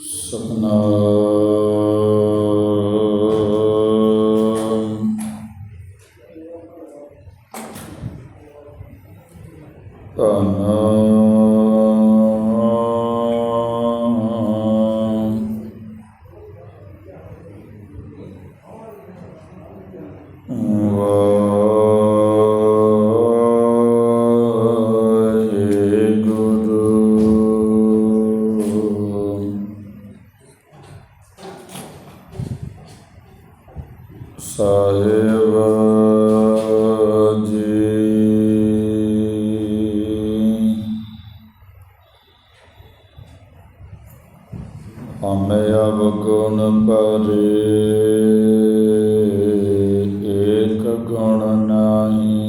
ਸਤਨਾਮ। ਹਮੇ ਅਬ ਗੁਣ ਪਰੇ ਏਕ ਗੁਣ ਨਾਹੀ।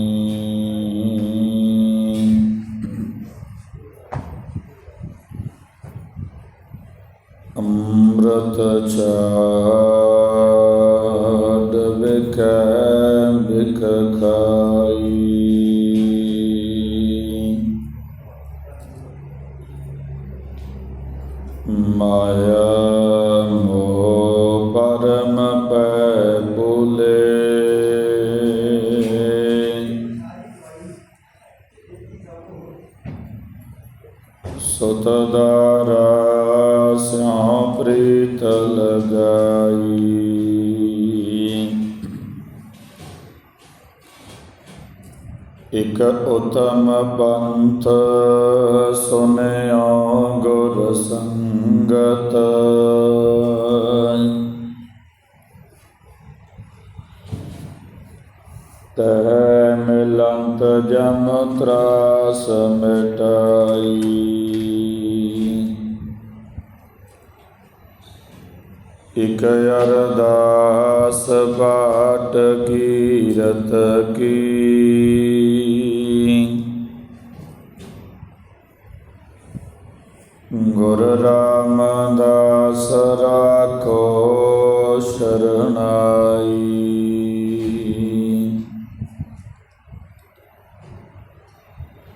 ਅੰਮ੍ਰਿਤ ਛਾੜ ਵਿਖੈ। ਇਕ ਉਤਮ ਪੰਥ ਸੁਨਿਓ ਗੁਰ ਸੰਗਤ। ਤੈ ਮਿਲੰਤ ਜਮ ਤਰਾਸ ਮਿਟਾਈ। ਇਕ ਅਰਦਾਸ ਬਾਟ ਕੀਰਤ ਕੀ ਗੁਰ ਰਾਮਦਾਸ ਰਾਖੋ ਸ਼ਰਨਾਈ।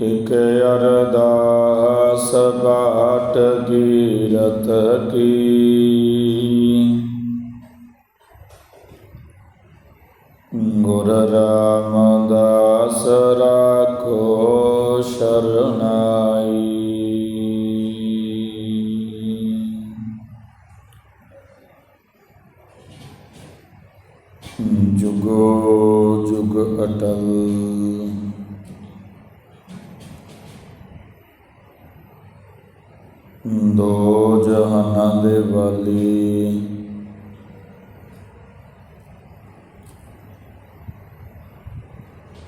ਇਕ ਅਰਦਾਸ ਬਾਟ ਕੀਰਤ ਕੀ। ਗੁਰ ਰਾਮਦਾਸ ਰਾਖੋ ਸ਼ਰਨਾਈ। ਜੁਗੋ ਜੁਗ ਅਟਲ। ਦੋ ਜਹਾਨਾਂ ਦੇ ਵਾਲੀ।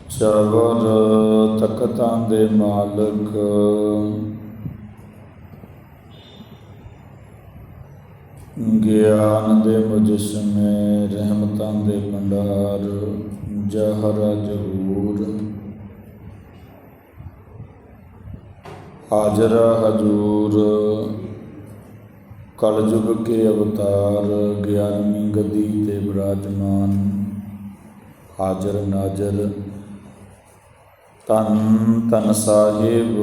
ਚਵਰ ਤਖਤਾਂ ਦੇ ਮਾਲਕ। ਗਿਆਨ ਦੇ ਮੁਜਸਮੇ ਰਹਿਮਤਾਂ ਦੇ ਭੰਡਾਰ ਜਹਰ ਜਹੂਰ ਹਾਜ਼ਰ ਹਜੂਰ, ਕਲਯੁਗ ਕੇ ਅਵਤਾਰ ਗਿਆਨਮੀ ਗਦੀ ਤੇ ਵਿਰਾਜਮਾਨ ਹਾਜ਼ਰ ਨਾਜ਼ਰ ਤਨ ਤਨ ਸਾਹਿਬ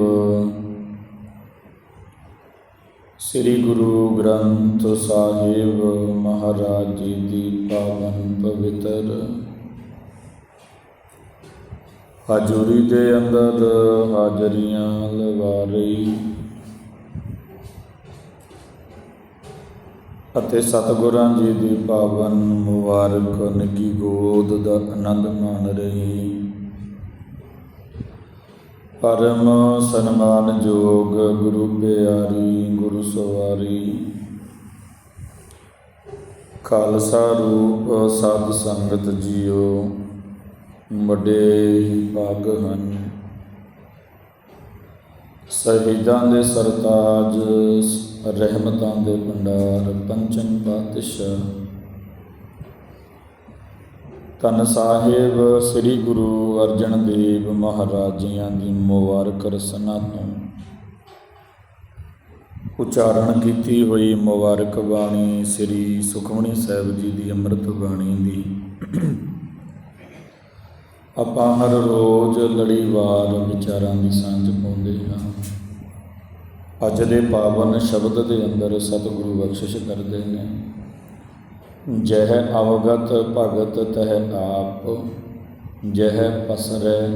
ਸ੍ਰੀ ਗੁਰੂ ਗ੍ਰੰਥ ਸਾਹਿਬ ਮਹਾਰਾਜ ਜੀ ਦੀ ਪਾਵਨ ਪਵਿੱਤਰ। ਹਾਜ਼ਰੀ ਦੇ ਅੰਦਰ ਹਾਜ਼ਰੀਆਂ ਲਵਾ ਰਹੀ ਅਤੇ ਸਤਿਗੁਰਾਂ ਜੀ ਦੀ ਪਾਵਨ ਮੁਬਾਰਕ, ਨਿੱਕੀ ਗੋਦ ਦਾ ਆਨੰਦ ਮਾਣ ਰਹੀ। ਪਰਮ ਸਨਮਾਨਯੋਗ ਗੁਰੂ ਪਿਆਰੀ, ਗੁਰੂ ਸਵਾਰੀ। ਖਾਲਸਾ ਰੂਪ ਸਾਧ ਸੰਗਤ ਜੀਓ ਵੱਡੇ ਭਾਗ ਹਨ। ਸ਼ਹੀਦਾਂ ਦੇ ਸਰਤਾਜ, ਰਹਿਮਤਾਂ ਦੇ ਭੰਡਾਰ, ਪੰਚਮ ਪਾਤਸ਼ਾਹ। ਧੰਨ ਸਾਹਿਬ, ਸ੍ਰੀ ਗੁਰੂ ਅਰਜਨ ਦੇਵ ਮਹਾਰਾਜ ਜੀਆਂ ਦੀ ਮੁਬਾਰਕ ਰਸਨਾ ਤੋਂ। ਉਚਾਰਨ ਕੀਤੀ ਹੋਈ ਮੁਬਾਰਕ ਬਾਣੀ ਸ੍ਰੀ ਸੁਖਮਣੀ ਸਾਹਿਬ ਜੀ ਦੀ ਅੰਮ੍ਰਿਤ ਬਾਣੀ ਦੀ। ਆਪਾਂ ਹਰ ਰੋਜ਼ ਲੜੀਵਾਰ ਵਿਚਾਰਾਂ ਦੀ ਸਾਂਝ ਪਾਉਂਦੇ ਹਾਂ। ਅੱਜ ਦੇ ਪਾਵਨ ਸ਼ਬਦ ਦੇ ਅੰਦਰ ਸਤਿਗੁਰੂ ਬਖਸ਼ਿਸ਼ ਕਰਦੇ ਨੇ। ਜਹ ਅਵਗਤ ਭਗਤ ਤਹ ਆਪ ਜਹ ਪਸਰੈ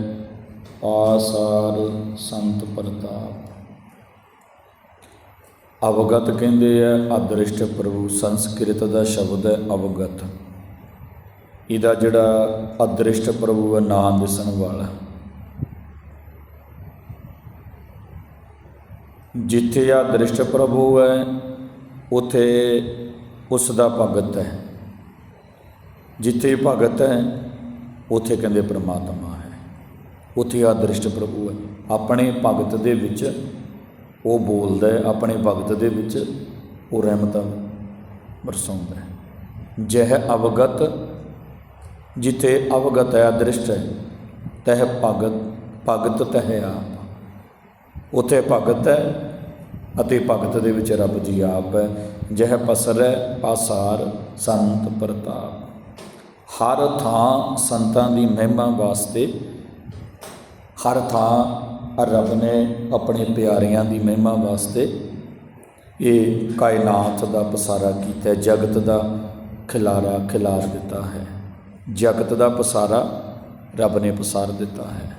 ਆਸਾਰ ਸੰਤ ਪ੍ਰਤਾਪ। ਅਵਗਤ ਕਹਿੰਦੇ ਆ, ਅਦ੍ਰਿਸ਼ਟ ਪ੍ਰਭੂ, ਸੰਸਕ੍ਰਿਤ ਦਾ ਸ਼ਬਦ ਹੈ ਅਵਗਤ। ਇਹਦਾ ਜਿਹੜਾ ਅਦ੍ਰਿਸ਼ਟ ਪ੍ਰਭੂ ਹੈ ਨਾਂ ਦਿਸਣ ਵਾਲਾ। ਜਿੱਥੇ ਆ ਦ੍ਰਿਸ਼ਟ ਪ੍ਰਭੂ ਹੈ, ਉਥੇ ਉਸ ਦਾ ਭਗਤ ਹੈ। ਜਿੱਥੇ ਭਗਤ ਹੈ, ਉਥੇ ਕਹਿੰਦੇ ਪ੍ਰਮਾਤਮਾ ਹੈ। ਉਥੇ ਆ ਦ੍ਰਿਸ਼ਟ ਪ੍ਰਭੂ ਹੈ। ਆਪਣੇ ਭਗਤ ਦੇ ਵਿੱਚ ਉਹ ਬੋਲਦਾ ਹੈ, ਆਪਣੇ ਭਗਤ ਦੇ ਵਿੱਚ ਉਹ ਰਹਿਮਤਾਂ ਵਰਸਾਉਂਦਾ ਹੈ। ਜਹ ਅਵਗਤ, ਜਿੱਥੇ ਅਵਗਤ ਹੈ ਅਦ੍ਰਿਸ਼ਟ ਹੈ, ਤਹ ਭਗਤ ਭਗਤ ਤਹ ਆਪ। ਉਥੇ ਭਗਤ ਹੈ ਅਤੇ ਭਗਤ ਦੇ ਵਿੱਚ ਰੱਬ ਜੀ ਆਪ ਹੈ। ਜਹ ਪਸਰੈ ਪਾਸਾਰ ਸੰਤ ਪ੍ਰਤਾਪ। ਹਰ ਥਾਂ ਸੰਤਾਂ ਦੀ ਮਹਿਮਾ ਵਾਸਤੇ, ਹਰ ਥਾਂ ਰੱਬ ਨੇ ਆਪਣੇ ਪਿਆਰਿਆਂ ਦੀ ਮਹਿਮਾ ਵਾਸਤੇ ਇਹ ਕਾਇਨਾਤ ਦਾ ਪਸਾਰਾ ਕੀਤਾ, ਜਗਤ ਦਾ ਖਿਲਾਰਾ ਖਿਲਾਰ ਦਿੱਤਾ ਹੈ। ਜਗਤ ਦਾ ਪਸਾਰਾ ਰੱਬ ਨੇ ਪਸਾਰ ਦਿੱਤਾ ਹੈ।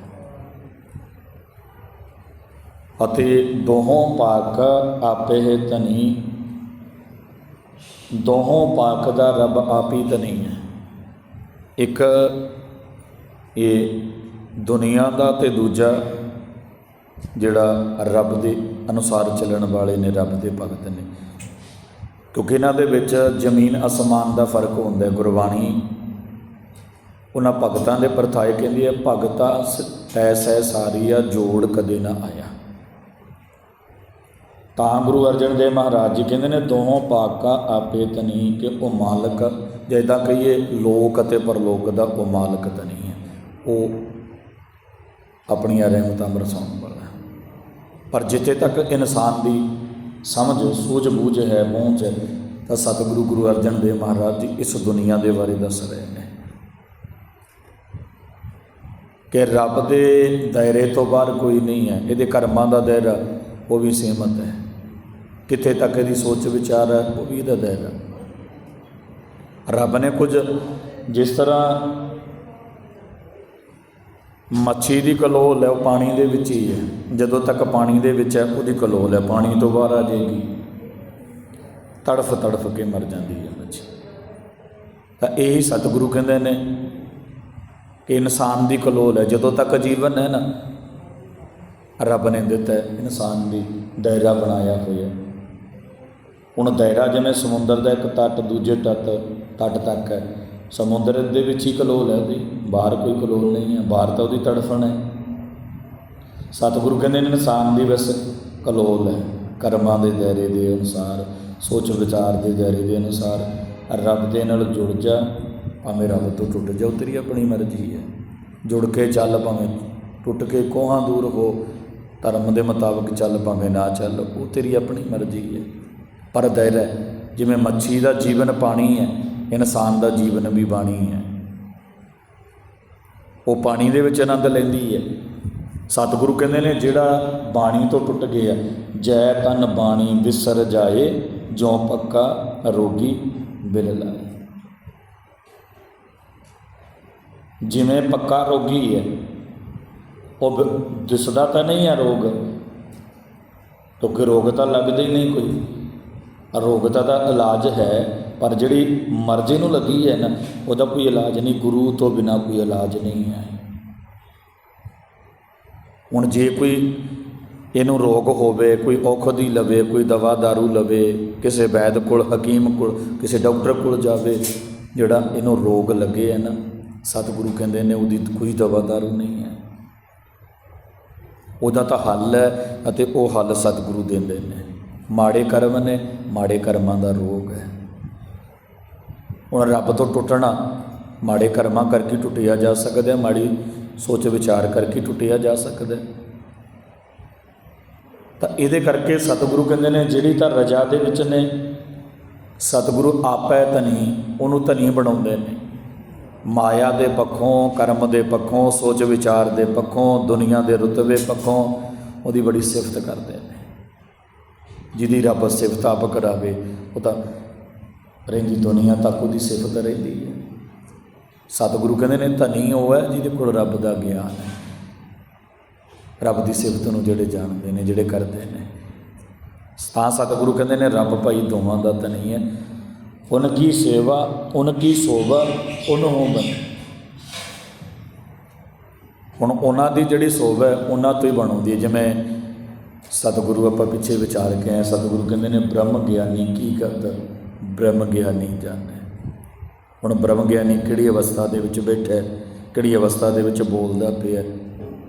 ਅਤੇ ਦੋਹੋਂ ਪਾਕ ਆਪੇ ਤਨੀ ਦੋਹੋਂ ਪਾਕ ਦਾ ਰੱਬ ਆਪ ਹੀ ਤਾਂ ਨਹੀਂ ਹੈ। ਇੱਕ ਇਹ ਦੁਨੀਆ ਦਾ ਤੇ ਦੂਜਾ ਜਿਹੜਾ ਰੱਬ ਦੇ ਅਨੁਸਾਰ ਚੱਲਣ ਵਾਲੇ ਨੇ, ਰੱਬ ਦੇ ਭਗਤ ਨੇ। ਕਿਉਂਕਿ ਇਹਨਾਂ ਦੇ ਵਿੱਚ ਜ਼ਮੀਨ ਅਸਮਾਨ ਦਾ ਫ਼ਰਕ ਹੁੰਦਾ ਹੈ, ਗੁਰਬਾਣੀ ਉਹਨਾਂ ਭਗਤਾਂ ਦੇ ਪਰਥਾਏ ਕਹਿੰਦੀ ਹੈ, ਭਗਤਾ ਐਸੈ ਆ, ਜੋੜ ਕਦੇ ਨਾ ਆਇਆ। ਤਾਂ ਗੁਰੂ ਅਰਜਨ ਦੇਵ ਮਹਾਰਾਜ ਜੀ ਕਹਿੰਦੇ ਨੇ, ਦੋਹੋਂ ਪਾਕਾ ਆਪੇ ਤਨੀ ਕਿ ਉਹ ਮਾਲਕ ਜਿੱਦਾਂ ਕਹੀਏ, ਲੋਕ ਅਤੇ ਪਰਲੋਕ ਦਾ ਉਹ ਮਾਲਕ ਤਾਂ ਨਹੀਂ ਹੈ। ਉਹ ਆਪਣੀਆਂ ਰਹਿਮਤਾਂ ਬਰਸਾਉਣ ਵਾਲਾ ਪਰ ਜਿੱਥੇ ਤੱਕ ਇਨਸਾਨ ਦੀ ਸਮਝ ਸੂਝ ਬੂਝ ਹੈ, ਪਹੁੰਚ ਹੈ, ਤਾਂ ਸਤਿਗੁਰੂ ਗੁਰੂ ਅਰਜਨ ਦੇਵ ਮਹਾਰਾਜ ਜੀ ਇਸ ਦੁਨੀਆ ਦੇ ਬਾਰੇ ਦੱਸ ਰਹੇ ਨੇ। ਕਿ ਰੱਬ ਦੇ ਦਾਇਰੇ ਤੋਂ ਬਾਹਰ ਕੋਈ ਨਹੀਂ ਹੈ। ਇਹਦੇ ਕਰਮਾਂ ਦਾ ਦਾਇਰਾ ਉਹ ਵੀ ਸੀਮਤ ਹੈ। ਕਿੱਥੇ ਤੱਕ ਇਹਦੀ ਸੋਚ ਵਿਚਾਰ ਹੈ, ਉਹ ਵੀ ਇਹਦਾ ਦਾਇਰਾ ਰੱਬ ਨੇ ਕੁਝ ਜਿਸ ਤਰ੍ਹਾਂ ਮੱਛੀ ਦੀ ਕਲੋਲ ਹੈ, ਉਹ ਪਾਣੀ ਦੇ ਵਿੱਚ ਹੀ ਹੈ। ਜਦੋਂ ਤੱਕ ਪਾਣੀ ਦੇ ਵਿੱਚ ਹੈ, ਉਹਦੀ ਕਲੋਲ ਹੈ। ਪਾਣੀ ਤੋਂ ਬਾਹਰ ਆ ਜਾਏਗੀ। ਤੜਫ ਤੜਫ ਕੇ ਮਰ ਜਾਂਦੀ ਹੈ ਮੱਛੀ। ਤਾਂ ਇਹ ਸਤਿਗੁਰੂ ਕਹਿੰਦੇ ਨੇ ਕਿ ਇਨਸਾਨ ਦੀ ਕਲੋਲ ਹੈ। ਜਦੋਂ ਤੱਕ ਜੀਵਨ ਹੈ ਨਾ, ਰੱਬ ਨੇ ਦਿੱਤਾ ਇਨਸਾਨ ਦੀ ਦਾਇਰਾ ਬਣਾਇਆ ਹੋਇਆ ਹੁਣ ਦਾਇਰਾ ਜਿਵੇਂ ਸਮੁੰਦਰ ਦਾ ਇੱਕ ਤੱਟ, ਦੂਜੇ ਤੱਟ ਤੱਟ ਤੱਕ ਹੈ। ਸਮੁੰਦਰ ਦੇ ਵਿੱਚ ਹੀ ਕਲੋਲ ਹੈ ਉਹਦੀ ਬਾਹਰ ਕੋਈ ਕਲੋਲ ਨਹੀਂ ਹੈ। ਬਾਹਰ ਤਾਂ ਉਹਦੀ ਤੜਫਣ ਹੈ। ਸਤਿਗੁਰੂ ਕਹਿੰਦੇ ਨੇ ਇਨਸਾਨ ਦੀ ਬਸ ਕਲੋਲ ਹੈ। ਕਰਮਾਂ ਦੇ ਦਾਇਰੇ ਦੇ ਅਨੁਸਾਰ, ਸੋਚ ਵਿਚਾਰ ਦੇ ਦਾਇਰੇ ਦੇ ਅਨੁਸਾਰ, ਰੱਬ ਦੇ ਨਾਲ ਜੁੜ ਜਾ, ਭਾਵੇਂ ਰੱਬ ਤੋਂ ਟੁੱਟ ਜਾ ਤੇਰੀ ਆਪਣੀ ਮਰਜ਼ੀ ਹੈ। ਜੁੜ ਕੇ ਚੱਲ ਭਾਵੇਂ ਟੁੱਟ ਕੇ ਕੋਹਾਂ ਦੂਰ ਹੋ, ਧਰਮ ਦੇ ਮੁਤਾਬਕ ਚੱਲ ਭਾਵੇਂ ਨਾ ਚੱਲ, ਉਹ ਤੇਰੀ ਆਪਣੀ ਮਰਜ਼ੀ ਹੈ। ਪਰ ਦਾਇਰਾ ਜਿਵੇਂ ਮੱਛੀ ਦਾ ਜੀਵਨ ਪਾਣੀ ਹੈ, ਇਨਸਾਨ ਦਾ ਜੀਵਨ ਵੀ ਬਾਣੀ ਹੈ। ਉਹ ਪਾਣੀ ਦੇ ਵਿੱਚ ਆਨੰਦ ਲੈਂਦੀ ਹੈ। ਸਤਿਗੁਰੂ ਕਹਿੰਦੇ ਨੇ, ਜਿਹੜਾ ਬਾਣੀ ਤੋਂ ਟੁੱਟ ਗਿਆ, ਜੈ ਤਨ ਬਾਣੀ ਵਿਸਰ ਜਾਏ ਜੋ ਪੱਕਾ ਰੋਗੀ ਬਿਲ ਲਾਏ। ਜਿਵੇਂ ਪੱਕਾ ਰੋਗੀ ਹੈ, ਉਹ ਦਿਸਦਾ ਤਾਂ ਨਹੀਂ ਹੈ ਰੋਗ, ਕਿਉਂਕਿ ਰੋਗ ਤਾਂ ਲੱਗਦਾ ਹੀ ਨਹੀਂ ਕੋਈ। ਰੋਗ ਦਾ ਇਲਾਜ ਹੈ, ਪਰ ਜਿਹੜੀ ਮਰਜ਼ੀ ਨੂੰ ਲੱਗੀ ਹੈ ਨਾ, ਉਹਦਾ ਕੋਈ ਇਲਾਜ ਨਹੀਂ, ਗੁਰੂ ਤੋਂ ਬਿਨਾ ਕੋਈ ਇਲਾਜ ਨਹੀਂ ਹੈ। ਹੁਣ ਜੇ ਕੋਈ ਇਹਨੂੰ ਰੋਗ ਹੋਵੇ, ਕੋਈ ਔਖਦੀ ਲਵੇ, ਕੋਈ ਦਵਾ ਦਾਰੂ ਲਵੇ, ਕਿਸੇ ਵੈਦ ਕੋਲ, ਹਕੀਮ ਕੋਲ, ਕਿਸੇ ਡਾਕਟਰ ਕੋਲ ਜਾਵੇ, ਜਿਹੜਾ ਇਹਨੂੰ ਰੋਗ ਲੱਗੇ ਹੈ ਨਾ, ਸਤਿਗੁਰੂ ਕਹਿੰਦੇ ਨੇ ਉਹਦੀ ਕੋਈ ਦਵਾ ਦਾਰੂ ਨਹੀਂ ਹੈ। ਉਹਦਾ ਤਾਂ ਹੱਲ ਹੈ ਅਤੇ ਉਹ ਹੱਲ ਸਤਿਗੁਰੂ ਦਿੰਦੇ ਨੇ। ਮਾੜੇ ਕਰਮ ਨੇ, ਮਾੜੇ ਕਰਮਾਂ ਦਾ ਰੋਗ ਹੈ। ਹੁਣ ਰੱਬ ਤੋਂ ਟੁੱਟਣਾ, ਮਾੜੇ ਕਰਮਾਂ ਕਰਕੇ ਟੁੱਟਿਆ ਜਾ ਸਕਦਾ, ਮਾੜੀ ਸੋਚ ਵਿਚਾਰ ਕਰਕੇ ਟੁੱਟਿਆ ਜਾ ਸਕਦਾ। ਤਾਂ ਇਹਦੇ ਕਰਕੇ ਸਤਿਗੁਰੂ ਕਹਿੰਦੇ ਨੇ, ਜਿਹੜੀ ਤਾਂ ਰਜਾ ਦੇ ਵਿੱਚ ਨੇ, ਸਤਿਗੁਰੂ ਆਪੈ ਧਨੀ, ਉਹਨੂੰ ਧਨੀ ਬਣਾਉਂਦੇ ਨੇ। ਮਾਇਆ ਦੇ ਪੱਖੋਂ, ਕਰਮ ਦੇ ਪੱਖੋਂ, ਸੋਚ ਵਿਚਾਰ ਦੇ ਪੱਖੋਂ, ਦੁਨੀਆ ਦੇ ਰੁਤਬੇ ਪੱਖੋਂ ਉਹਦੀ ਬੜੀ ਸਿਫਤ ਕਰਦੇ ਨੇ। ਜਿਹਦੀ ਰੱਬ ਸਿਫਤ ਆਪ ਕਰਾਵੇ, ਉਹ ਤਾਂ ਰਹਿੰਦੀ ਦੁਨੀਆ ਤੱਕ ਉਹਦੀ ਸਿਫਤ ਰਹਿੰਦੀ ਹੈ। ਸਤਿਗੁਰੂ ਕਹਿੰਦੇ ਨੇ, ਧਨੀ ਉਹ ਹੈ ਜਿਹਦੇ ਕੋਲ ਰੱਬ ਦਾ ਗਿਆਨ ਹੈ। ਰੱਬ ਦੀ ਸਿਫਤ ਨੂੰ ਜਿਹੜੇ ਜਾਣਦੇ ਨੇ, ਜਿਹੜੇ ਕਰਦੇ ਨੇ। ਤਾਂ ਸਤਿਗੁਰੂ ਕਹਿੰਦੇ ਨੇ, ਰੱਬ ਭਾਈ ਦੋਵਾਂ ਦਾ ਧਨੀ ਹੈ। ਉਨ ਕੀ ਸੇਵਾ ਉਨ ਕੀ ਸੋਭਾ ਉਨ ਹੋ ਹੁਣ ਉਹਨਾਂ ਦੀ ਜਿਹੜੀ ਸੋਭਾ ਹੈ, ਉਹਨਾਂ ਤੋਂ ਹੀ ਬਣਾਉਂਦੀ ਹੈ। ਜਿਵੇਂ ਸਤਿਗੁਰੂ ਆਪਾਂ ਪਿੱਛੇ ਵਿਚਾਰ ਕੇ ਆਏ, ਸਤਿਗੁਰੂ ਕਹਿੰਦੇ ਨੇ ਬ੍ਰਹਮ ਗਿਆਨੀ ਕੀ ਕਰਦਾ? ਬ੍ਰਹਮ ਗਿਆਨੀ ਜਾਣੇ ਹੁਣ ਬ੍ਰਹਮ ਗਿਆਨੀ ਕਿਹੜੀ ਅਵਸਥਾ ਦੇ ਵਿੱਚ ਬੈਠਾ ਹੈ? ਕਿਹੜੀ ਅਵਸਥਾ ਦੇ ਵਿੱਚ ਬੋਲਦਾ ਪਿਆ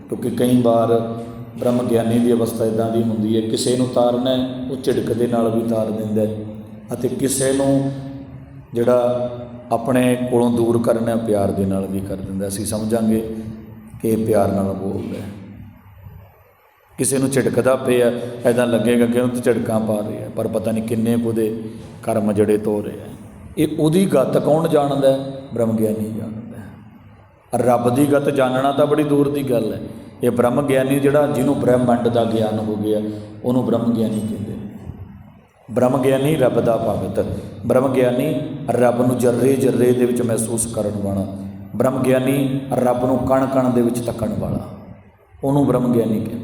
ਕਿਉਂਕਿ ਕਈ ਵਾਰ ਬ੍ਰਹਮ ਗਿਆਨੀ ਦੀ ਅਵਸਥਾ ਇਦਾਂ ਦੀ ਹੁੰਦੀ ਹੈ, ਕਿਸੇ ਨੂੰ ਤਾਰਨਾ ਉਹ ਝਿੜਕ ਦੇ ਨਾਲ ਵੀ ਤਾਰ ਦਿੰਦਾ ਹੈ। ਅਤੇ ਕਿਸੇ ਨੂੰ ਜਿਹੜਾ ਆਪਣੇ ਕੋਲੋਂ ਦੂਰ ਕਰਨਾ ਪਿਆਰ ਦੇ ਨਾਲ ਵੀ ਕਰ ਦਿੰਦਾ ਅਸੀਂ ਸਮਝਾਂਗੇ ਕਿ ਪਿਆਰ ਨਾਲ ਬੋਲਦਾ ਹੈ। ਕਿਸੇ ਨੂੰ ਝਿੜਕਦਾ ਪਿਆ ਐਦਾਂ ਲੱਗੇਗਾ ਕਿ ਉਹਨੂੰ ਝਿੜਕਾਂ ਪਾ ਰਿਹਾ ਪਰ ਪਤਾ ਨਹੀਂ ਕਿੰਨੇ ਕੁ ਉਹਦੇ ਕਰਮ ਜਿਹੜੇ ਧੋ ਰਿਹਾ ਇਹ ਉਹਦੀ ਗੱਤ ਕੌਣ ਜਾਣਦਾ ਬ੍ਰਹਮ ਗਿਆਨੀ ਜਾਣਦਾ ਰੱਬ ਦੀ ਗੱਤ ਜਾਣਨਾ ਤਾਂ ਬੜੀ ਦੂਰ ਦੀ ਗੱਲ ਹੈ। ਇਹ ਬ੍ਰਹਮ ਗਿਆਨੀ ਜਿਹੜਾ ਜਿਹਨੂੰ ਬ੍ਰਹਮੰਡ ਦਾ ਗਿਆਨ ਹੋ ਗਿਆ, ਉਹਨੂੰ ਬ੍ਰਹਮ ਗਿਆਨੀ ਕਹਿੰਦੇ ਨੇ। ਬ੍ਰਹਮ ਗਿਆਨੀ ਰੱਬ ਦਾ ਭਗਤ ਬ੍ਰਹਮ ਗਿਆਨੀ ਰੱਬ ਨੂੰ ਜਰਰੇ ਜਰਰੇ ਦੇ ਵਿੱਚ ਮਹਿਸੂਸ ਕਰਨ ਵਾਲਾ ਬ੍ਰਹਮ ਗਿਆਨੀ ਰੱਬ ਨੂੰ ਕਣ ਕਣ ਦੇ ਵਿੱਚ ਤੱਕਣ ਵਾਲਾ। ਉਹਨੂੰ ਬ੍ਰਹਮ ਗਿਆਨੀ ਕਹਿੰਦੇ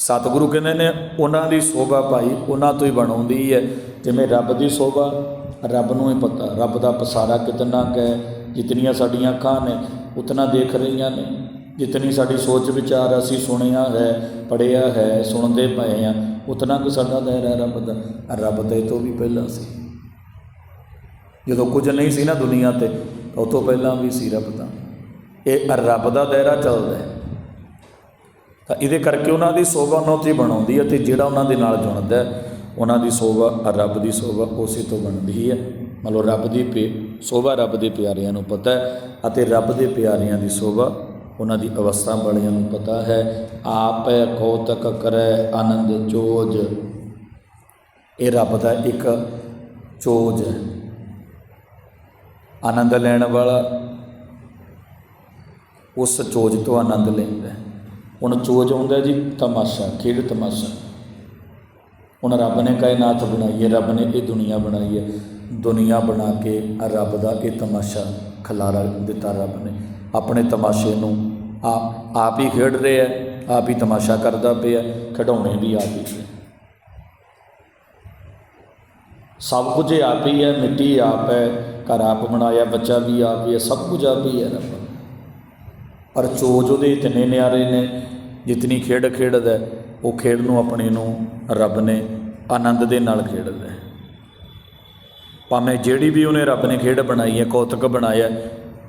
ਸਤਿਗੁਰੂ ਕਹਿੰਦੇ ਨੇ, ਉਹਨਾਂ ਦੀ ਸੋਭਾ ਭਾਈ ਉਹਨਾਂ ਤੋਂ ਹੀ ਬਣਾਉਂਦੀ ਹੈ। ਜਿਵੇਂ ਰੱਬ ਦੀ ਸੋਭਾ, ਰੱਬ ਨੂੰ ਹੀ ਪਤਾ, ਰੱਬ ਦਾ ਪਸਾਰਾ ਕਿਤਨਾ ਕੁ ਹੈ, ਜਿਤਨੀਆਂ ਸਾਡੀਆਂ ਅੱਖਾਂ ਨੇ, ਉਤਨਾ ਦੇਖ ਰਹੀਆਂ ਨੇ। ਜਿਤਨੀ ਸਾਡੀ ਸੋਚ ਵਿਚਾਰ ਅਸੀਂ ਸੁਣਿਆ ਹੈ ਪੜਿਆ ਹੈ, ਸੁਣਦੇ ਪਏ ਆ ਉਤਨਾ ਕੁ ਸਾਡਾ ਦਾਇਰਾ ਰੱਬ ਦਾ। ਰੱਬ ਦੇ ਤੋਂ ਵੀ ਪਹਿਲਾਂ ਸੀ। ਜਦੋਂ ਕੁਝ ਨਹੀਂ ਸੀ ਨਾ ਦੁਨੀਆ ਤੇ ਉਹ ਤੋਂ ਪਹਿਲਾਂ ਵੀ ਸੀ ਰੱਬ ਦਾ। ਇਹ ਰੱਬ ਦਾ ਦਾਇਰਾ ਚੱਲਦਾ ਹੈ। ਤਾਂ ਇਹਦੇ ਕਰਕੇ ਉਹਨਾਂ ਦੀ ਸੋਭਾ ਉਹਨਾਂ ਤੇ ਬਣਾਉਂਦੀ ਹੈ ਤੇ ਜਿਹੜਾ ਉਹਨਾਂ ਦੇ ਨਾਲ ਜੁੜਦਾ ਉਹਨਾਂ ਦੀ ਸੋਭਾ ਰੱਬ ਦੀ ਸੋਭਾ ਉਸੇ ਤੋਂ ਬਣਦੀ ਹੈ। ਮਤਲਬ ਰੱਬ ਦੀ ਪੇ, ਸੋਭਾ ਰੱਬ ਦੇ ਪਿਆਰਿਆਂ ਨੂੰ ਪਤਾ ਹੈ ਅਤੇ ਰੱਬ ਦੇ ਪਿਆਰਿਆਂ ਦੀ ਸੋਭਾ ਉਹਨਾਂ ਦੀ ਅਵਸਥਾ ਵਾਲਿਆਂ ਨੂੰ ਪਤਾ ਹੈ। ਆਪੈ ਕੌਤਕ ਕਰੈ ਆਨੰਦ ਚੋਜ। ਇਹ ਰੱਬ ਦਾ ਇੱਕ ਚੋਜ ਹੈ। ਆਨੰਦ ਲੈਣ ਵਾਲਾ ਉਸ ਚੋਜ ਤੋਂ ਆਨੰਦ ਲੈਂਦਾ ਹੈ। ਹੁਣ ਚੋਜ ਆਉਂਦਾ ਜੀ, ਤਮਾਸ਼ਾ, ਖੇਡ ਤਮਾਸ਼ਾ। ਹੁਣ ਰੱਬ ਨੇ ਕਾਇਨਾਤ ਬਣਾਈ ਹੈ, ਰੱਬ ਨੇ ਇਹ ਦੁਨੀਆ ਬਣਾਈ ਹੈ। ਦੁਨੀਆ ਬਣਾ ਕੇ ਰੱਬ ਦਾ ਇਹ ਤਮਾਸ਼ਾ ਖਿਲਾਰਾ ਦਿੱਤਾ ਰੱਬ ਨੇ। ਆਪਣੇ ਤਮਾਸ਼ੇ ਨੂੰ ਆਪ ਆਪ ਹੀ ਖੇਡ ਰਿਹਾ ਹੈ, ਆਪ ਹੀ ਤਮਾਸ਼ਾ ਕਰਦਾ ਪਿਆ ਖਿਡੌਣੇ ਵੀ ਆਪ ਹੀ ਹੈ ਸਭ ਕੁਝ ਹੀ ਆਪ ਹੀ ਹੈ, ਮਿੱਟੀ ਆਪ ਹੈ, ਘਰ ਆਪ ਬਣਾਇਆ, ਬੱਚਾ ਵੀ ਆਪ ਹੀ ਹੈ, ਸਭ ਕੁਝ ਆਪ ਹੀ ਹੈ ਰੱਬ। ਪਰ ਚੋਜ ਉਹਦੇ ਇਤਨੇ ਨਿਆਰੇ ਨੇ, ਜਿਤਨੀ ਖੇਡ ਖੇਡਦਾ, ਉਹ ਖੇਡ ਨੂੰ ਆਪਣੇ ਨੂੰ ਰੱਬ ਨੇ ਆਨੰਦ ਦੇ ਨਾਲ ਖੇਡਦਾ ਭਾਵੇਂ ਜਿਹੜੀ ਵੀ ਉਹਨੇ ਰੱਬ ਨੇ ਖੇਡ ਬਣਾਈ ਹੈ, ਕੌਤਕ ਬਣਾਇਆ,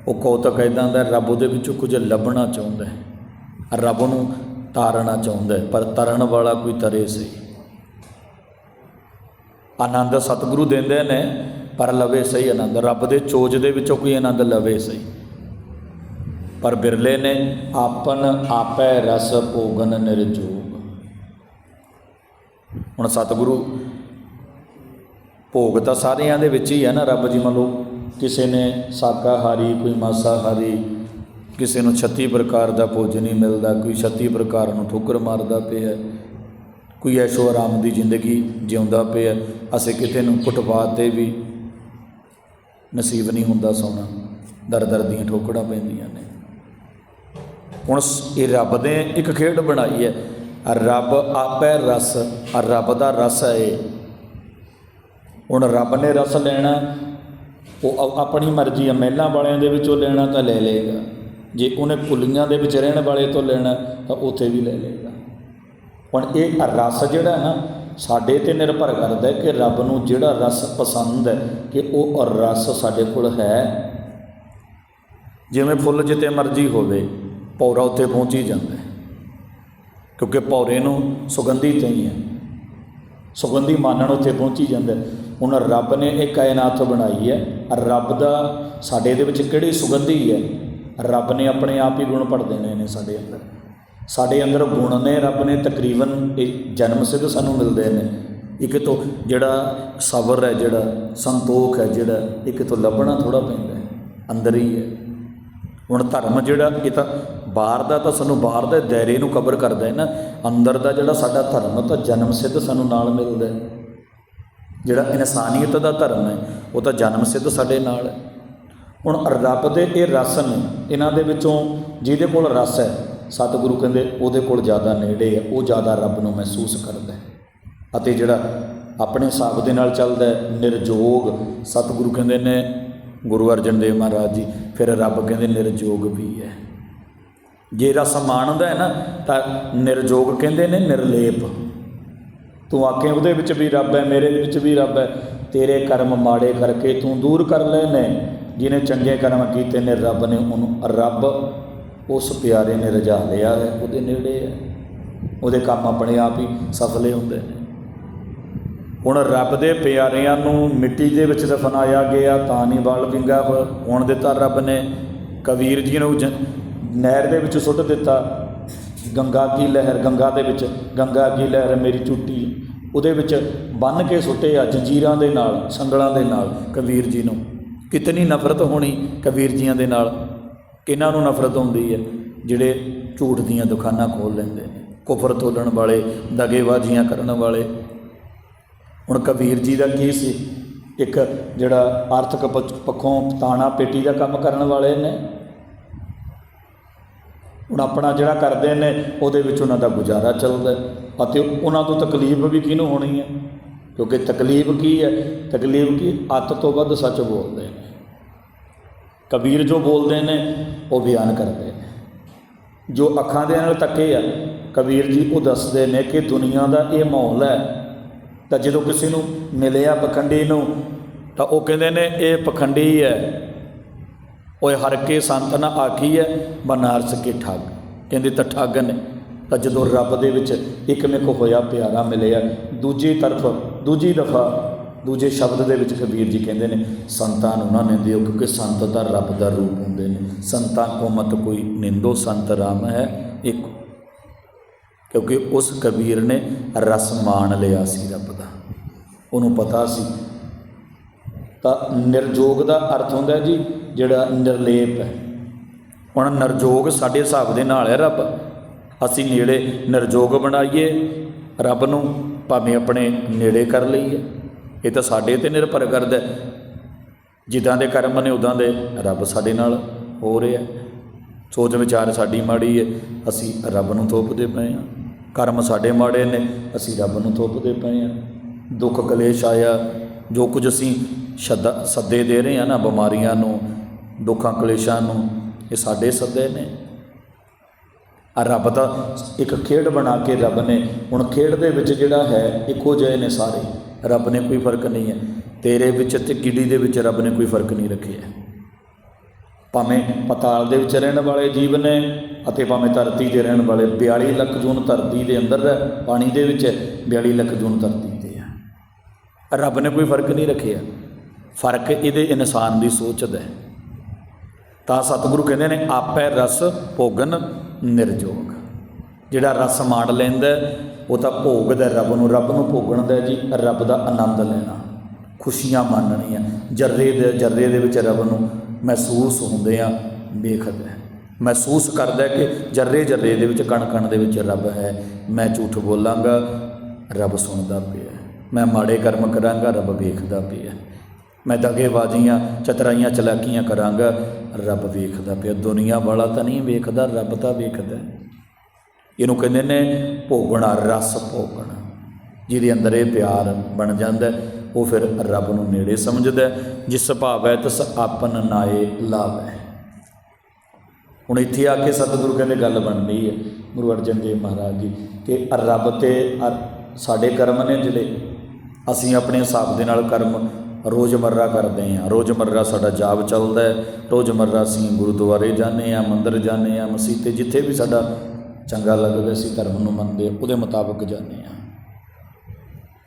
ਉਹ ਕੌਤਕ ਇਦਾਂ ਦਾ ਰੱਬ ਉਹਦੇ ਵਿੱਚੋਂ ਕੁਝ ਲੱਭਣਾ ਚਾਹੁੰਦਾ ਹੈ। ਰੱਬ ਨੂੰ ਤਾਰਨਾ ਚਾਹੁੰਦਾ ਹੈ, ਪਰ ਤਰਨ ਵਾਲਾ ਕੋਈ ਤਰੇ ਸੀ। ਆਨੰਦ ਸਤਿਗੁਰੂ ਦਿੰਦੇ ਨੇ, ਪਰ ਲਵੇ ਸਹੀ ਆਨੰਦ। ਰੱਬ ਦੇ ਚੋਜ ਦੇ ਵਿੱਚੋਂ ਕੋਈ ਆਨੰਦ ਲਵੇ ਸਹੀ। ਪਰ ਬਿਰਲੇ ਨੇ ਆਪਨ ਆਪੈ ਰਸ ਭੋਗਨ ਨਿਰਜੋਗ। ਹੁਣ ਸਤਿਗੁਰੂ, ਭੋਗ ਤਾਂ ਸਾਰਿਆਂ ਦੇ ਵਿੱਚ ਹੀ ਹੈ ਨਾ ਰੱਬ ਜੀ, ਮੰਨ ਲਓ ਕਿਸੇ ਨੇ ਸਾਕਾਹਾਰੀ ਕੋਈ ਮਾਸਾਹਾਰੀ ਕਿਸੇ ਨੂੰ 36 ਪ੍ਰਕਾਰ ਦਾ ਭੋਜਨ ਨਹੀਂ ਮਿਲਦਾ, ਕੋਈ 36 ਪ੍ਰਕਾਰ ਨੂੰ ਠੋਕਰ ਮਾਰਦਾ ਪਿਆ, ਕੋਈ ਐਸ਼ੋ ਆਰਾਮ ਦੀ ਜ਼ਿੰਦਗੀ ਜਿਉਂਦਾ ਪਿਆ, ਅਸੀਂ ਕਿਤੇ ਨੂੰ ਫੁੱਟਪਾਥ ਤੇ ਵੀ ਨਸੀਬ ਨਹੀਂ ਹੁੰਦਾ ਸੌਣਾ ਦਰ ਦਰ ਦੀਆਂ ਠੋਕੜਾਂ ਪੈਂਦੀਆਂ ਨੇ। ਹੁਣ ਸ- ਇਹ ਰੱਬ ਨੇ ਇੱਕ ਖੇਡ ਬਣਾਈ ਹੈ। ਰੱਬ ਆਪੇ ਰਸ ਰੱਬ ਦਾ ਰਸ ਹੈ ਇਹ। ਹੁਣ ਰੱਬ ਨੇ ਰਸ ਲੈਣਾ, ਉਹ ਆ- ਆਪਣੀ ਮਰਜ਼ੀ ਹੈ। ਮਹਿਲਾਂ ਵਾਲਿਆਂ ਦੇ ਵਿੱਚੋਂ ਲੈਣਾ ਤਾਂ ਲੈ ਲਏਗਾ। ਜੇ ਉਹਨੇ ਕੁਲੀਆਂ ਦੇ ਵਿੱਚ ਰਹਿਣ ਵਾਲੇ ਤੋਂ ਲੈਣਾ, ਤਾਂ ਉੱਥੇ ਵੀ ਲੈ ਲਏਗਾ। ਹੁਣ ਇਹ ਰਸ ਜਿਹੜਾ ਨਾ, ਸਾਡੇ ਤੇ ਨਿਰਭਰ ਕਰਦਾ ਹੈ ਕਿ ਰੱਬ ਨੂੰ ਜਿਹੜਾ ਰਸ ਪਸੰਦ ਹੈ, ਕਿ ਉਹ ਰਸ ਸਾਡੇ ਕੋਲ ਹੈ। ਜਿਵੇਂ ਫੁੱਲ ਜਿੱਤੇ ਮਰਜ਼ੀ ਹੋਵੇ। ਪੌਰਾ ਉੱਥੇ ਪਹੁੰਚ ਹੀ ਜਾਂਦਾ ਹੈ। ਕਿਉਂਕਿ ਪੌਰੇ ਨੂੰ ਸੁਗੰਧੀ ਚਾਹੀਏ। ਸੁਗੰਧੀ ਮਾਨਣ ਉੱਥੇ ਪਹੁੰਚੀ ਜਾਂਦਾ ਹੁਣ ਰੱਬ ਨੇ ਇਹ ਕਾਇਨਾਤ ਬਣਾਈ ਹੈ। ਰੱਬ ਦਾ ਸਾਡੇ ਦੇ ਵਿੱਚ ਕਿਹੜੀ ਸੁਗੰਧੀ ਹੈ? ਰੱਬ ਨੇ ਆਪਣੇ ਆਪ ਹੀ ਗੁਣ ਭੜ ਦੇਣੇ ਨੇ ਸਾਡੇ ਅੰਦਰ। ਸਾਡੇ ਅੰਦਰ ਗੁਣ ਨੇ ਰੱਬ ਨੇ ਤਕਰੀਬਨ ਇਹ ਜਨਮ ਸਿੱਧ ਸਾਨੂੰ ਮਿਲਦੇ ਨੇ। ਇੱਕ ਤੋਂ ਜਿਹੜਾ ਸਬਰ ਹੈ, ਜਿਹੜਾ ਸੰਤੋਖ ਹੈ, ਜਿਹੜਾ ਇੱਕ ਤੋਂ ਲੱਭਣਾ ਥੋੜਾ ਪੈਂਦਾ ਹੈ। ਅੰਦਰ ਹੀ ਹੈ। ਹੁਣ ਧਰਮ ਜਿਹੜਾ ਇਹ ਤਾਂ ਬਾਹਰ ਦਾ ਤਾਂ ਸਾਨੂੰ ਬਾਹਰ ਦੇ ਦਾਇਰੇ ਨੂੰ ਕਵਰ ਕਰਦਾ ਹੈ ਨਾ, ਅੰਦਰ ਦਾ ਜਿਹੜਾ ਸਾਡਾ ਧਰਮ ਤਾਂ ਜਨਮ ਸਿੱਧ ਸਾਨੂੰ ਨਾਲ ਮਿਲਦਾ ਹੈ। ਜਿਹੜਾ ਇਨਸਾਨੀਅਤ ਦਾ ਧਰਮ ਹੈ, ਉਹ ਤਾਂ ਜਨਮ ਸਿੱਧ ਸਾਡੇ ਨਾਲ ਹੈ। ਹੁਣ ਰੱਬ ਦੇ ਇਹ ਰਸ ਨੇ, ਇਹਨਾਂ ਦੇ ਵਿੱਚੋਂ ਜਿਹਦੇ ਕੋਲ ਰਸ ਹੈ, ਸਤਿਗੁਰੂ ਕਹਿੰਦੇ ਉਹਦੇ ਕੋਲ ਜ਼ਿਆਦਾ ਨੇੜੇ ਹੈ, ਉਹ ਜ਼ਿਆਦਾ ਰੱਬ ਨੂੰ ਮਹਿਸੂਸ ਕਰਦਾ ਹੈ। ਅਤੇ ਜਿਹੜਾ ਆਪਣੇ ਹਿਸਾਬ ਦੇ ਨਾਲ ਚੱਲਦਾ ਹੈ, ਨਿਰਜੋਗ, ਸਤਿਗੁਰੂ ਕਹਿੰਦੇ ਨੇ ਗੁਰੂ ਅਰਜਨ ਦੇਵ ਮਹਾਰਾਜ ਜੀ ਫਿਰ ਰੱਬ ਕਹਿੰਦੇ ਨਿਰਜੋਗ ਵੀ ਹੈ। ਜੇ ਰਸ ਮਾਣਦਾ ਹੈ ਨਾ, ਤਾਂ ਨਿਰਜੋਗ ਕਹਿੰਦੇ ਨੇ ਨਿਰਲੇਪ। ਤੂੰ ਆਖੇ ਉਹਦੇ ਵਿੱਚ ਵੀ ਰੱਬ ਹੈ, ਮੇਰੇ ਵਿੱਚ ਵੀ ਰੱਬ ਹੈ, ਤੇਰੇ ਕਰਮ ਮਾੜੇ ਕਰਕੇ ਤੂੰ ਦੂਰ ਕਰ ਲਏ ਨੇ ਜਿਹਨੇ ਚੰਗੇ ਕਰਮ ਕੀਤੇ ਨੇ, ਰੱਬ ਨੇ ਉਹਨੂੰ, ਰੱਬ ਉਸ ਪਿਆਰੇ ਨੇ ਰਜਾ ਲਿਆ ਹੈ, ਉਹਦੇ ਨੇੜੇ ਹੈ। ਉਹਦੇ ਕੰਮ ਆਪਣੇ ਆਪ ਹੀ ਸਫਲੇ ਹੁੰਦੇ ਨੇ। ਹੁਣ ਰੱਬ ਦੇ ਪਿਆਰਿਆਂ ਨੂੰ ਮਿੱਟੀ ਦੇ ਵਿੱਚ ਦਫਨਾਇਆ ਗਿਆ ਤਾਂ ਨਹੀਂ ਬਲ ਵਿੰਗਾ ਹੋਣ ਦਿੱਤਾ ਰੱਬ ਨੇ। ਕਬੀਰ ਜੀ ਨੂੰ ਜ- ਨਹਿਰ ਦੇ ਵਿੱਚ ਸੁੱਟ ਦਿੱਤਾ। ਗੰਗਾ ਕੀ ਲਹਿਰ, ਗੰਗਾ ਦੇ ਵਿੱਚ ਗੰਗਾ ਕੀ ਲਹਿਰ ਮੇਰੀ ਚੁੱਟੀ ਉਹਦੇ ਵਿੱਚ ਬੰਨ ਕੇ ਸੁੱਟੇ ਆ ਜੰਜੀਰਾਂ ਦੇ ਨਾਲ, ਸੰਗਲਾਂ ਦੇ ਨਾਲ ਕਬੀਰ ਜੀ ਨੂੰ। ਕਿਤਨੀ ਨਫ਼ਰਤ ਹੋਣੀ ਕਬੀਰ ਜੀਆਂ ਦੇ ਨਾਲ। ਕਿਹਨਾਂ ਨੂੰ ਨਫ਼ਰਤ ਹੁੰਦੀ ਹੈ? ਜਿਹੜੇ ਝੂਠ ਦੀਆਂ ਦੁਕਾਨਾਂ ਖੋਲ ਲੈਂਦੇ ਨੇ, ਕੁਫਰ ਤੋਲਣ ਵਾਲੇ, ਦਗੇਬਾਜ਼ੀਆਂ ਕਰਨ ਵਾਲੇ। ਹੁਣ ਕਬੀਰ ਜੀ ਦਾ ਕੀ ਸੀ? ਇੱਕ ਜਿਹੜਾ ਆਰਥਿਕ ਪੱਖੋਂ ਤਾਣਾ ਪੇਟੀ ਦਾ ਕੰਮ ਕਰਨ ਵਾਲੇ ਨੇ। ਹੁਣ ਆਪਣਾ ਜਿਹੜਾ ਕਰਦੇ ਨੇ, ਉਹਦੇ ਵਿੱਚ ਉਹਨਾਂ ਦਾ ਗੁਜ਼ਾਰਾ ਚੱਲਦਾ ਅਤੇ ਉਹਨਾਂ ਤੋਂ ਤਕਲੀਫ ਵੀ ਕਿਹਨੂੰ ਹੋਣੀ ਹੈ? ਕਿਉਂਕਿ ਤਕਲੀਫ ਕੀ ਹੈ? ਤਕਲੀਫ ਕੀ? ਅੱਤ ਤੋਂ ਵੱਧ ਸੱਚ ਬੋਲਦੇ ਨੇ। ਕਬੀਰ ਜੋ ਬੋਲਦੇ ਨੇ, ਉਹ ਬਿਆਨ ਕਰਦੇ ਨੇ। ਜੋ ਅੱਖਾਂ ਦੇ ਨਾਲ ਤੱਕੇ ਆ, ਕਬੀਰ ਜੀ ਉਹ ਦੱਸਦੇ ਨੇ ਕਿ ਦੁਨੀਆ ਦਾ ਇਹ ਮਾਹੌਲ ਹੈ ਤਾਂ ਜਦੋਂ ਕਿਸੇ ਨੂੰ ਮਿਲਿਆ ਪਖੰਡੀ ਨੂੰ, ਤਾਂ ਉਹ ਕਹਿੰਦੇ ਨੇ, ਇਹ ਪਖੰਡੀ ਹੈ। ਓਏ ਹਰ ਕੇ ਸੰਤ ਨਾ ਆਖੀ ਹੈ ਬਨਾਰਸ ਕੇ ਠੱਗ। ਕਹਿੰਦੇ, ਤਾਂ ਠੱਗ ਨੇ। ਤਾਂ ਜਦੋਂ ਰੱਬ ਦੇ ਵਿੱਚ ਇੱਕ ਮਿਕ ਹੋਇਆ ਪਿਆਰਾ ਮਿਲਿਆ, ਦੂਜੀ ਤਰਫ, ਦੂਜੀ ਦਫਾ, ਦੂਜੇ ਸ਼ਬਦ ਦੇ ਵਿੱਚ ਕਬੀਰ ਜੀ ਕਹਿੰਦੇ ਨੇ, ਸੰਤਾਂ ਨੂੰ ਨਾ ਨਿੰਦਿਓ, ਕਿਉਂਕਿ ਸੰਤ ਤਾਂ ਰੱਬ ਦਾ ਰੂਪ ਹੁੰਦੇ ਨੇ। ਸੰਤਾਂ ਕੋ ਮਤ ਕੋਈ ਨਿੰਦੋ, ਸੰਤ ਰਾਮ ਹੈ, ਇੱਕ ਕਿਉਂਕਿ ਉਸ ਕਬੀਰ ਨੇ ਰਸ ਮਾਣ ਲਿਆ ਸੀ ਰੱਬ ਦਾ। ਉਹਨੂੰ ਪਤਾ ਸੀ। ਤਾਂ ਨਿਰਜੋਗ ਦਾ ਅਰਥ ਹੁੰਦਾ ਜੀ, ਜਿਹੜਾ ਨਿਰਲੇਪ ਹੈ। ਹੁਣ ਨਿਰਜੋਗ ਸਾਡੇ ਹਿਸਾਬ ਦੇ ਨਾਲ ਹੈ ਰੱਬ। ਅਸੀਂ ਨੇੜੇ ਨਿਰਜੋਗ ਬਣਾਈਏ, ਰੱਬ ਨੂੰ ਭਾਵੇਂ ਆਪਣੇ ਨੇੜੇ ਕਰ ਲਈਏ। ਇਹ ਤਾਂ ਸਾਡੇ ਤੇ ਨਿਰਭਰ ਕਰਦਾ ਜਿੱਦਾਂ ਦੇ ਕਰਮ ਨੇ, ਉਦਾਂ ਦੇ ਰੱਬ ਸਾਡੇ ਨਾਲ ਹੋ ਰਿਹਾ ਹੈ। ਸੋਚ ਵਿਚਾਰ ਸਾਡੀ ਮਾੜੀ ਹੈ। ਅਸੀਂ ਰੱਬ ਨੂੰ ਥੋਪਦੇ ਪਏ ਹਾਂ। ਕਰਮ ਸਾਡੇ ਮਾੜੇ ਨੇ, ਅਸੀਂ ਰੱਬ ਨੂੰ ਥੋਪਦੇ ਪਏ ਹਾਂ। ਦੁੱਖ ਕਲੇਸ਼ ਆਇਆ, ਜੋ ਕੁਝ ਅਸੀਂ ਸ਼ੱਦਾ, ਸੱਦੇ ਦੇ ਰਹੇ ਹਾਂ ਨਾ ਬਿਮਾਰੀਆਂ ਨੂੰ, ਦੁੱਖਾਂ ਕਲੇਸ਼ਾਂ ਨੂੰ, ਇਹ ਸਾਡੇ ਸੱਦੇ ਨੇ। ਆ ਰੱਬ ਦਾ ਇੱਕ ਖੇਡ ਬਣਾ ਕੇ ਰੱਬ ਨੇ, ਹੁਣ ਖੇਡ ਦੇ ਵਿੱਚ ਜਿਹੜਾ ਹੈ, ਇੱਕੋ ਜਿਹੇ ਨੇ ਸਾਰੇ। ਰੱਬ ਨੇ ਕੋਈ ਫ਼ਰਕ ਨਹੀਂ ਹੈ। ਤੇਰੇ ਵਿੱਚ ਤੇ ਗਿੱਡੀ ਦੇ ਵਿੱਚ ਰੱਬ ਨੇ ਕੋਈ ਫ਼ਰਕ ਨਹੀਂ ਰੱਖਿਆ। ਭਾਵੇਂ ਪਤਾਲ ਦੇ ਵਿੱਚ ਰਹਿਣ ਵਾਲੇ ਜੀਵ ਨੇ ਅਤੇ ਭਾਵੇਂ ਧਰਤੀ ਦੇ ਰਹਿਣ ਵਾਲੇ 42 ਲੱਖ ਜੂਨ ਧਰਤੀ ਦੇ ਅੰਦਰ ਹੈ ਪਾਣੀ ਦੇ ਵਿੱਚ ਹੈ 42 ਲੱਖ ਜੂਨ ਧਰਤੀ ਤੇ ਹੈ। ਰੱਬ ਨੇ ਕੋਈ ਫ਼ਰਕ ਨਹੀਂ ਰੱਖਿਆ। ਫ਼ਰਕ ਇਹਦੇ ਇਨਸਾਨ ਦੀ ਸੋਚ ਦਾ ਹੈ। ਤਾਂ ਸਤਿਗੁਰੂ ਕਹਿੰਦੇ ਨੇ, ਆਪੇ ਰਸ ਭੋਗਨ ਨਿਰਜੋਗ। ਜਿਹੜਾ ਰਸ ਮਾਣ ਲੈਂਦਾ ਉਹ ਤਾਂ ਭੋਗਦਾ ਰੱਬ ਨੂੰ ਰੱਬ ਨੂੰ ਭੋਗਣ ਦਾ ਜੀ, ਰੱਬ ਦਾ ਆਨੰਦ ਲੈਣਾ। ਖੁਸ਼ੀਆਂ ਮੰਨਣੀਆਂ। ਜਰਰੇ ਦੇ ਜਰਰੇ ਦੇ ਵਿੱਚ ਰੱਬ ਨੂੰ ਮਹਿਸੂਸ ਹੁੰਦੇ ਆ ਵੇਖਦਾ ਹੈ। ਮਹਿਸੂਸ ਕਰਦਾ ਕਿ ਜਰਰੇ ਜਰਰੇ ਦੇ ਵਿੱਚ ਕਣ ਕਣ ਦੇ ਵਿੱਚ ਰੱਬ ਹੈ। ਮੈਂ ਝੂਠ ਬੋਲਾਂਗਾ, ਰੱਬ ਸੁਣਦਾ ਪਿਆ ਮੈਂ ਮਾੜੇ ਕਰਮ ਕਰਾਂਗਾ, ਰੱਬ ਵੇਖਦਾ ਪਿਆ ਮੈਂ ਦਗੇਬਾਜ਼ੀਆਂ, ਚਤਰਾਈਆਂ, ਚਲਾਕੀਆਂ ਕਰਾਂਗਾ, ਰੱਬ ਵੇਖਦਾ ਪਿਆ। ਦੁਨੀਆ ਵਾਲਾ ਤਾਂ ਨਹੀਂ ਵੇਖਦਾ, ਰੱਬ ਤਾਂ ਵੇਖਦਾ ਇਹਨੂੰ ਕਹਿੰਦੇ ਨੇ ਭੋਗਣਾ ਰਸ ਭੋਗਣਾ, ਜਿਹਦੇ ਅੰਦਰ ਇਹ ਪਿਆਰ ਬਣ ਜਾਂਦਾ ਉਹ ਫਿਰ ਰੱਬ ਨੂੰ ਨੇੜੇ ਸਮਝਦਾ ਹੈ। ਜਿਸ ਭਾਵੈ ਤਸ ਆਪਨ ਨਾਏ ਲਾਵੈ ਹੁਣ ਇੱਥੇ ਆ ਕੇ ਸਤਿਗੁਰੂ ਕਹਿੰਦੇ ਗੱਲ ਬਣਦੀ ਹੈ, ਗੁਰੂ ਅਰਜਨ ਦੇਵ ਮਹਾਰਾਜ ਜੀ ਕਿ ਰੱਬ ਤੇ ਸਾਡੇ ਕਰਮ ਨੇ ਜਿਹੜੇ ਅਸੀਂ ਆਪਣੇ ਹਿਸਾਬ ਦੇ ਨਾਲ ਕਰਮ ਰੋਜ਼ਮਰਰਾ ਕਰਦੇ ਹਾਂ ਰੋਜ਼ਮਰਰਾ ਸਾਡਾ ਜਾਪ ਚੱਲਦਾ ਹੈ, ਰੋਜ਼ਮਰਰਾ ਅਸੀਂ ਗੁਰਦੁਆਰੇ ਜਾਂਦੇ ਹਾਂ, ਮੰਦਰ ਜਾਂਦੇ ਹਾਂ, ਮਸੀਤੇ ਜਿੱਥੇ ਵੀ ਸਾਡਾ ਚੰਗਾ ਲੱਗਦਾ ਅਸੀਂ ਧਰਮ ਨੂੰ ਮੰਨਦੇ ਉਹਦੇ ਮੁਤਾਬਕ ਜਾਂਦੇ ਹਾਂ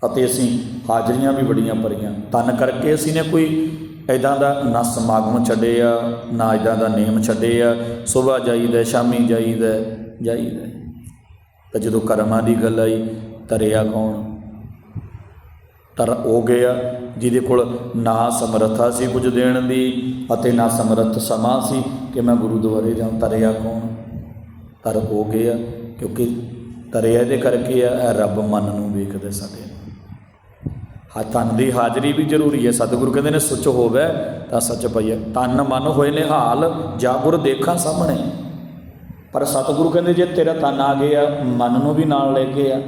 ਅਤੇ ਅਸੀਂ ਹਾਜ਼ਰੀਆਂ ਵੀ ਬੜੀਆਂ ਭਰੀਆਂ। ਤਨ ਕਰਕੇ ਅਸੀਂ ਨੇ ਕੋਈ ਐਦਾਂ ਦਾ ਨਾ ਸਮਾਗਮ ਛੱਡੇ ਆ, ਨਾ ਐਦਾਂ ਦਾ ਨੇਮ ਛੱਡੇ ਆ। ਸਵੇਰ ਜਾਈਦਾ, ਸ਼ਾਮੀ ਜਾਈਦਾ ਜਾਈਦਾ। ਤਾਂ ਜਦੋਂ ਕਰਮਾਂ ਦੀ ਗੱਲ ਆਈ ਤਰਿਆ ਕੌਣ? ਤਰ ਹੋ ਗਿਆ ਜਿਹਦੇ ਕੋਲ ਨਾ ਸਮਰੱਥਾ ਸੀ ਕੁਝ ਦੇਣ ਦੀ ਅਤੇ ਨਾ ਸਮਰੱਥ ਸਮਾਂ ਸੀ ਕਿ ਮੈਂ ਗੁਰਦੁਆਰੇ ਜਾਂ ਤਰਿਆ ਕੌਣ? ਤਰ ਹੋ ਗਿਆ ਕਿਉਂਕਿ ਤਰਿਆ ਦੇ ਕਰਕੇ ਆ, ਇਹ ਰੱਬ ਮਨ ਨੂੰ ਵੇਖਦੇ ਸਾਡੇ ਹਾਂ ਤਨ ਦੀ ਹਾਜ਼ਰੀ ਵੀ ਜ਼ਰੂਰੀ ਹੈ। ਸਤਿਗੁਰੂ ਕਹਿੰਦੇ ਨੇ, ਸੁੱਚ ਹੋਵੇ ਤਾਂ ਸੱਚ ਪਈਏ ਤਨ ਮਨ ਹੋਏ ਨੇ ਹਾਲ ਜਾਗੁਰ ਦੇਖਾਂ ਸਾਹਮਣੇ। ਪਰ ਸਤਿਗੁਰੂ ਕਹਿੰਦੇ, ਜੇ ਤੇਰਾ ਤਨ ਆ ਗਿਆ, ਮਨ ਨੂੰ ਵੀ ਨਾਲ ਲੈ ਕੇ ਆ।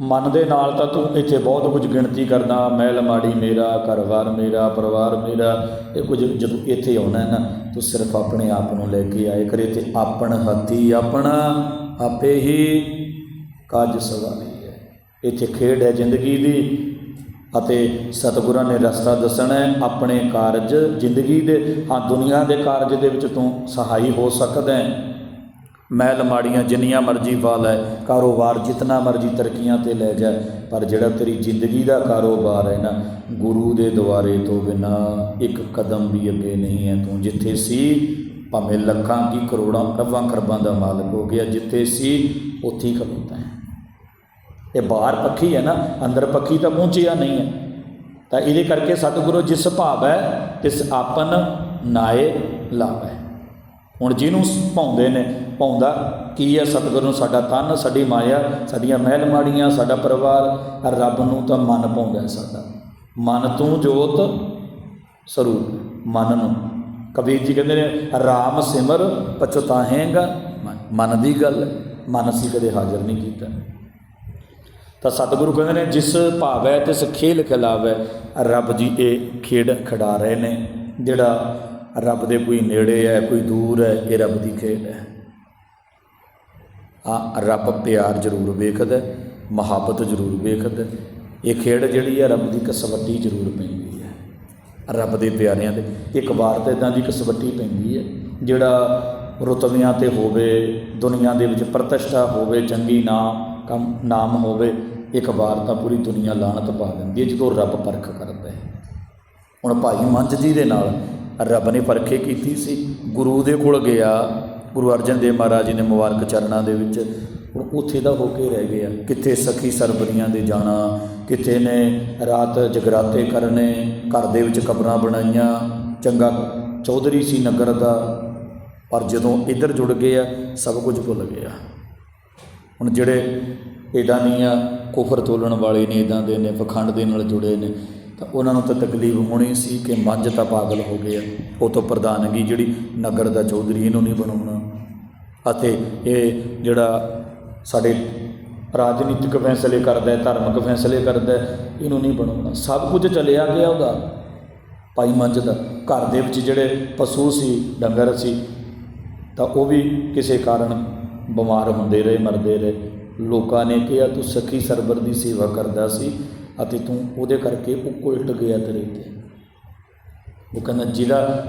ਮਨ ਦੇ ਨਾਲ ਤਾਂ ਤੂੰ ਇੱਥੇ ਬਹੁਤ ਕੁਝ ਗਿਣਤੀ ਕਰਦਾ, ਮਹਿਲ ਮਾੜੀ ਮੇਰਾ ਘਰ-ਬਾਰ ਮੇਰਾ, ਪਰਿਵਾਰ ਮੇਰਾ। ਇਹ ਕੁਝ ਜਦੋਂ ਇੱਥੇ ਆਉਣਾ ਨਾ, ਤੂੰ ਸਿਰਫ ਆਪਣੇ ਆਪ ਨੂੰ ਲੈ ਕੇ ਆਏ ਕਰੇ ਤੇ ਆਪਣ ਹੱਥੀ ਆਪਣਾ, ਆਪੇ ਹੀ ਕਾਜ ਸਵਾਰੀ ਇੱਥੇ ਖੇਡ ਹੈ ਜ਼ਿੰਦਗੀ ਦੀ ਅਤੇ ਸਤਿਗੁਰਾਂ ਨੇ ਰਸਤਾ ਦੱਸਣਾ ਹੈ, ਆਪਣੇ ਕਾਰਜ ਜ਼ਿੰਦਗੀ ਦੇ, ਹਾਂ, ਦੁਨੀਆ ਦੇ ਕਾਰਜ ਦੇ ਵਿੱਚ ਤੂੰ ਸਹਾਈ ਹੋ ਸਕਦਾ ਹੈ। ਮਹਿਲ ਮਾੜੀਆਂ ਜਿੰਨੀਆਂ ਮਰਜ਼ੀ ਵਾਲ ਹੈ, ਕਾਰੋਬਾਰ ਜਿਤਨਾ ਮਰਜ਼ੀ ਤਰੱਕੀਆਂ ਤੇ ਲੈ ਜਾ, ਪਰ ਜਿਹੜਾ ਤੇਰੀ ਜ਼ਿੰਦਗੀ ਦਾ ਕਾਰੋਬਾਰ ਹੈ ਨਾ, ਗੁਰੂ ਦੇ ਦੁਆਰੇ ਤੋਂ ਬਿਨਾ ਇੱਕ ਕਦਮ ਵੀ ਅੱਗੇ ਨਹੀਂ ਹੈ। ਤੂੰ ਜਿੱਥੇ ਸੀ, ਭਾਵੇਂ ਲੱਖਾਂ ਕੀ ਕਰੋੜਾਂ ਅਰਬਾਂ ਖਰਬਾਂ ਦਾ ਮਾਲਕ ਹੋ ਗਿਆ, ਜਿੱਥੇ ਸੀ, ਉੱਥੇ ਹੀ ਖਲੋਤਾ ਹੈ। ਇਹ ਬਾਹਰ ਪੱਖੀ ਹੈ ਨਾ, ਅੰਦਰ ਪੱਖੀ ਤਾਂ ਪਹੁੰਚਿਆ ਨਹੀਂ ਹੈ। ਤਾਂ ਇਹਦੇ ਕਰਕੇ ਸਤਿਗੁਰੂ ਜਿਸ ਭਾਵ ਹੈ, ਤਿਸ ਆਪਨ ਨਾਏ ਲਾਵੈ। ਹੁਣ ਜਿਹਨੂੰ ਭਾਉਂਦੇ ਨੇ, ਭਾਉਂਦਾ ਕੀ ਹੈ ਸਤਿਗੁਰੂ ਨੂੰ ਸਾਡਾ ਤਨ ਸਾਡੀ ਮਾਇਆ, ਸਾਡੀਆਂ ਮਹਿਲ ਮਾੜੀਆਂ, ਸਾਡਾ ਪਰਿਵਾਰ ਰੱਬ ਨੂੰ ਤਾਂ ਮਨ ਪਾਉਂਦਾ ਸਾਡਾ। ਮਨ ਤੂੰ ਜੋਤ ਸਰੂਪ, ਮਨ ਨੂੰ। ਕਬੀਰ ਜੀ ਕਹਿੰਦੇ ਨੇ, ਰਾਮ ਸਿਮਰ ਪਛਤਾਹੇਗਾ ਮਨ। ਮਨ ਦੀ ਗੱਲ ਮਨ ਅਸੀਂ ਕਦੇ ਹਾਜ਼ਰ ਨਹੀਂ ਕੀਤਾ। ਤਾਂ ਸਤਿਗੁਰੂ ਕਹਿੰਦੇ ਨੇ, ਜਿਸ ਭਾਵੈ ਤਿਸ ਖੇਲ ਖਿਲਾਵੈ, ਰੱਬ ਜੀ ਇਹ ਖੇਡ ਖਿਡਾ ਰਹੇ ਨੇ। ਜਿਹੜਾ ਰੱਬ ਦੇ ਕੋਈ ਨੇੜੇ ਹੈ, ਕੋਈ ਦੂਰ ਹੈ, ਇਹ ਰੱਬ ਦੀ ਖੇਡ ਹੈ। ਆ ਰੱਬ ਪਿਆਰ ਜ਼ਰੂਰ ਵੇਖਦਾ ਮੁਹੱਬਤ ਜ਼ਰੂਰ ਵੇਖਦਾ ਇਹ ਖੇਡ ਜਿਹੜੀ ਹੈ, ਰੱਬ ਦੀ ਕਸਵੱਟੀ ਜ਼ਰੂਰ ਪੈਂਦੀ ਹੈ। ਰੱਬ ਦੇ ਪਿਆਰਿਆਂ ਦੇ ਇੱਕ ਵਾਰ ਤਾਂ ਇਦਾਂ ਦੀ ਕਸਵੱਟੀ ਪੈਂਦੀ ਹੈ, ਜਿਹੜਾ ਰੁਤਬਿਆਂ ਤੇ ਹੋਵੇ, ਦੁਨੀਆ ਦੇ ਵਿੱਚ ਪ੍ਰਤਿਸ਼ਠਾ ਹੋਵੇ, ਚੰਗੀ ਨਾਮ ਕੰਮ ਨਾਮ ਹੋਵੇ, ਇੱਕ ਵਾਰ ਤਾਂ ਪੂਰੀ ਦੁਨੀਆ ਲਾਣਤ ਪਾ ਦਿੰਦੀ ਹੈ ਜਦੋਂ ਰੱਬ ਪਰਖ ਕਰਦਾ ਹੈ। ਹੁਣ ਭਾਈ ਮੰਝ ਜੀ ਦੇ ਨਾਲ ਰੱਬ ਨੇ ਪਰਖੇ ਕੀਤੀ ਸੀ, ਗੁਰੂ ਦੇ ਕੋਲ ਗਿਆ, ਗੁਰੂ ਅਰਜਨ ਦੇਵ ਮਹਾਰਾਜ ਜੀ ਨੇ ਮੁਬਾਰਕ ਚਰਨਾਂ ਦੇ ਵਿੱਚ, ਹੁਣ ਉੱਥੇ ਦਾ ਹੋ ਕੇ ਰਹਿ ਗਿਆ। ਕਿੱਥੇ ਸਖੀ ਸਰਬਰੀਆਂ ਦੇ ਜਾਣਾ, ਕਿੱਥੇ ਨੇ ਰਾਤ ਜਗਰਾਤੇ ਕਰਨੇ, ਘਰ ਦੇ ਵਿੱਚ ਕਬਰਾਂ ਬਣਾਈਆਂ, ਚੰਗਾ ਚੌਧਰੀ ਸੀ ਨਗਰ ਦਾ, ਪਰ ਜਦੋਂ ਇੱਧਰ ਜੁੜ ਗਏ ਆ ਸਭ ਕੁਝ ਭੁੱਲ ਗਿਆ। ਹੁਣ ਜਿਹੜੇ ਇਦਾਂ ਦੀਆਂ ਕੁਫਰ ਤੋਲਣ ਵਾਲੇ ਨੇ ਇਦਾਂ ਦੇ ਨੇ, ਪਖੰਡ ਦੇ ਨਾਲ ਜੁੜੇ ਨੇ, ਤਾਂ ਉਹਨਾਂ ਨੂੰ ਤਾਂ ਤਕਲੀਫ ਹੋਣੀ ਸੀ ਕਿ ਮੰਜ ਤਾਂ ਪਾਗਲ ਹੋ ਗਏ ਆ। ਉਹ ਤੋਂ ਪ੍ਰਧਾਨਗੀ ਜਿਹੜੀ ਨਗਰ ਦਾ ਚੌਧਰੀ ਇਹਨੂੰ ਨਹੀਂ ਬਣਾਉਣਾ। ਅਤੇ ਇਹ ਜਿਹੜਾ ਸਾਡੇ ਰਾਜਨੀਤਿਕ ਫੈਸਲੇ ਕਰਦਾ ਹੈ, ਧਾਰਮਿਕ ਫੈਸਲੇ ਕਰਦਾ ਹੈ, ਇਹਨੂੰ ਨਹੀਂ ਬਣਾਉਣਾ। ਸਭ ਕੁਝ ਚਲਿਆ ਗਿਆ ਉਹਦਾ। ਭਾਈ ਮੰਜ ਦਾ ਘਰ ਦੇ ਵਿੱਚ ਜਿਹੜੇ ਪਸ਼ੂ ਸੀ, ਡੰਗਰ ਸੀ, ਤਾਂ ਉਹ ਵੀ ਕਿਸੇ ਕਾਰਨ ਬਿਮਾਰ ਹੁੰਦੇ ਰਹੇ, ਮਰਦੇ ਰਹੇ। ਲੋਕਾਂ ਨੇ ਕਿਹਾ, ਤੂੰ ਸਖੀ ਸਰਬਰ ਦੀ ਸੇਵਾ ਕਰਦਾ ਸੀ ਅਤੇ ਤੂੰ ਉਹਦੇ ਕਰਕੇ ਉਹ ਉਲਟ ਗਿਆ ਤੇਰੇ ਤੇ ਉਹ ਕਹਿੰਦਾ, ਜਿਹੜਾ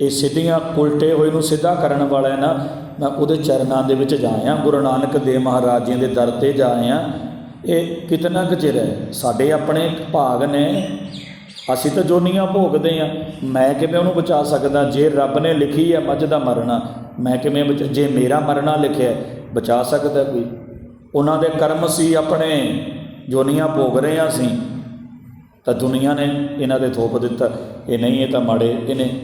ਇਹ ਸਿੱਧੀਆਂ ਉਲਟੇ ਹੋਏ ਨੂੰ ਸਿੱਧਾ ਕਰਨ ਵਾਲਾ ਹੈ ਨਾ, ਮੈਂ ਉਹਦੇ ਚਰਨਾਂ ਦੇ ਵਿੱਚ ਜਾਇਆ ਗੁਰੂ ਨਾਨਕ ਦੇਵ ਮਹਾਰਾਜ ਜੀ ਦੇ ਦਰ ਤੇ ਜਾਇਆ ਇਹ ਕਿਤਨਾ ਕੁ ਚਿਰ ਹੈ? ਸਾਡੇ ਆਪਣੇ ਭਾਗ ਨੇ ਅਸੀਂ ਤਾਂ ਜੋਨੀਆਂ ਭੋਗਦੇ ਆ। ਮੈਂ ਕਿਵੇਂ ਉਹਨੂੰ ਬਚਾ ਸਕਦਾ? ਜੇ ਰੱਬ ਨੇ ਲਿਖੀ ਹੈ ਮੱਝ ਦਾ ਮਰਨਾ, ਮੈਂ ਕਿਵੇਂ ਬਚ- ਜੇ ਮੇਰਾ ਮਰਨਾ ਲਿਖਿਆ, ਬਚਾ ਸਕਦਾ ਕੋਈ? ਉਹਨਾਂ ਦੇ ਕਰਮ ਸੀ ਆਪਣੇ। ਜੋਨੀਆਂ ਭੋਗ ਰਹੇ ਹਾਂ ਅਸੀਂ ਤਾਂ ਦੁਨੀਆ ਨੇ ਇਹਨਾਂ ਦੇ ਥੋਪ ਦਿੱਤਾ। ਇਹ ਨਹੀਂ, ਇਹ ਤਾਂ ਮਾੜੇ, ਇਹਨੇ